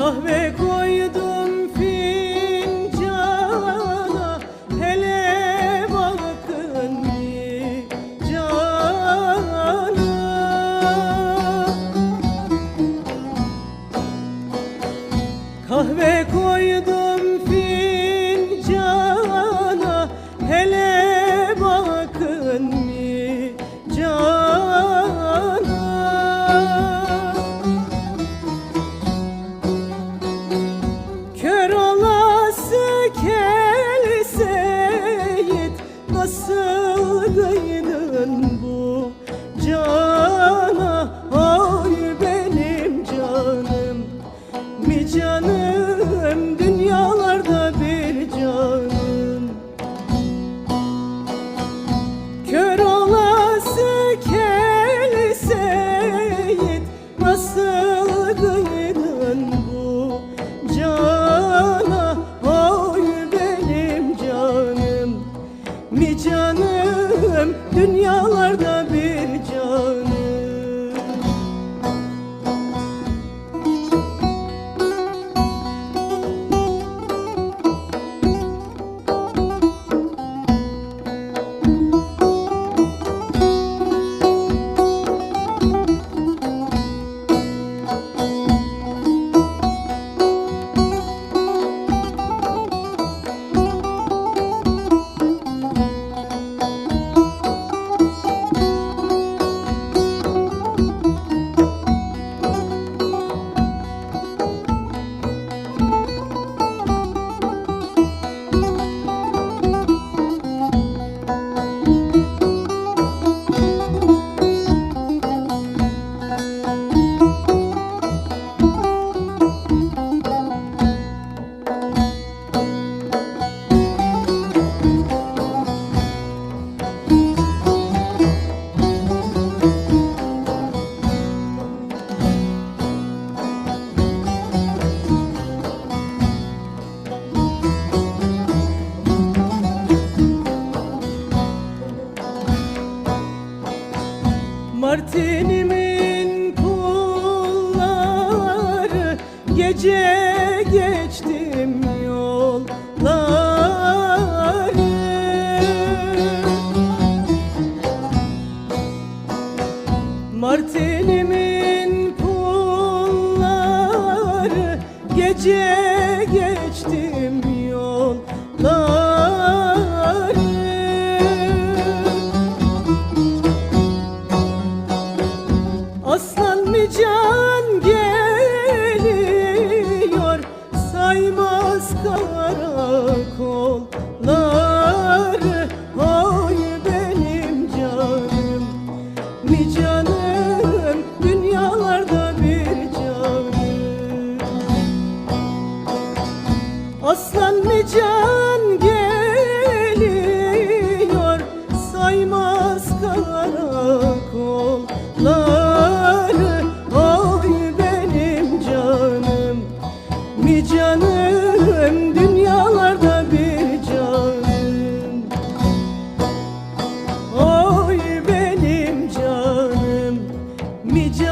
kahve koy. kıydın bu cana Oy benim canım. Mi canım Dünyalarda bir canım Partinimin kulları. Gece geçtim yolları. Martinimin kulları. Gece beyaz karakol bir canım Dünyalarda bir canım. Oy benim canım Mi canım